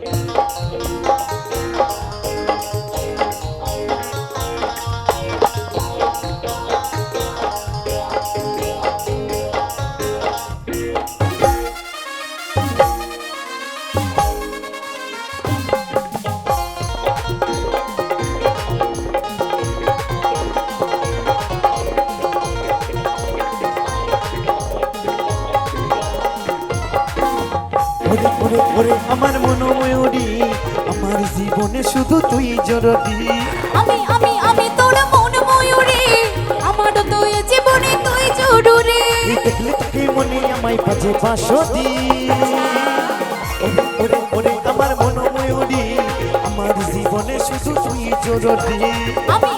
ওরে আমার মনোময়ূরী আমার জীবনে শুধু তুই জরদি আমি আমি আমি তোর মন ময়ূরে আমার তো এ জীবনে তুই জরুরি। দেখলে তোকে মনে আমায় বাজে বাসদি ওরে ওরে আমার মনোময়ূরী আমার জীবনে শুধু তুই আমি আমি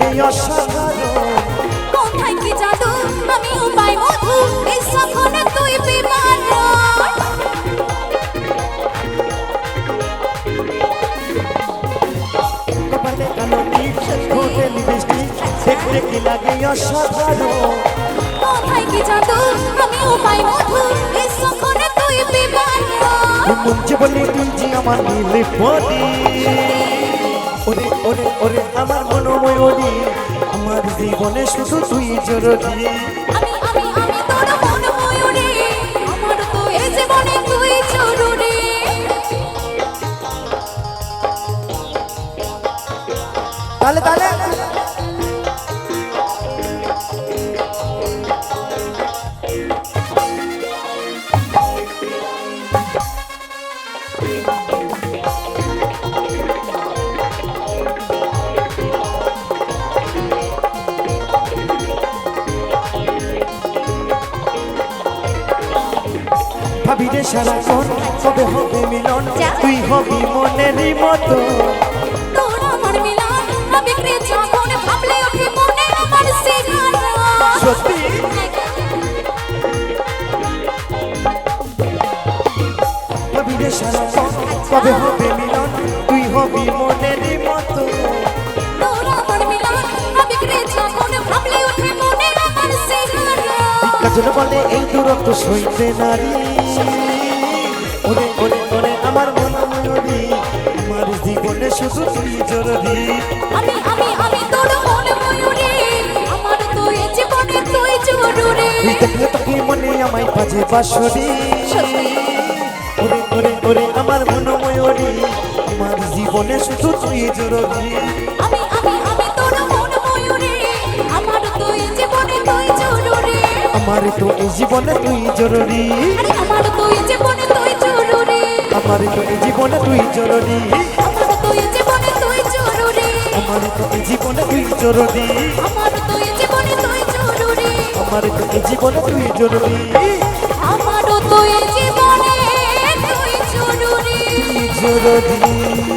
লাগে অসাধারণ। কোথায় কি জাদু? আমিও পাই মধু এই সখনে তুই বিমান কপালে কালাটি ঠোঁটে লিপস্টিক দেখতে কি লাগে অসাধারণ। কোথায় কি জাদু? আমিও পাই মধু এই সখনে তুই বিমান মন যে তুই আমার নীলে পদি। ওরে ওরে ওরে আমার মনোময়ূরী আমার জীবনে শুধু তুই জরুরি রে সারাক্ষণ কবে হবে মিলন? তুই হবি মনেরই মতো। সত্যি। কবে হবে মিলন? তুই হবি মনেরই কাজল বলে এই দূরত্ব সইতে নারী। ওরে ওরে ওরে আমার মনোময়ূরী আমার জীবনে শুধু তুই জরুরি। আমি আমি আমি তোর মন ময়ূরে। আমার জীবনে তুই জরুরি। তুই দেখলে তোকে মনে আমায় বাজে বাসরি ওরে ওরে ওরে আমার মনোময়ূরী আমার জীবনে শুধু তুই জরুরি। আমার তো এই জীবনে তুই জরুরি। আমার তো এ জীবনে তুই জরুরি। আমার তো এই জীবনে তুই জরুরি। আমার তো এ জীবনে তুই জরুরি। আমার তো এই জীবনে তুই জরুরি। আমার তো এ জীবনে তুই জরুরি। আমার তো এই জীবনে তুই জরুরি। আমার তো এ জীবনে তুই জরুরি। জরুরি।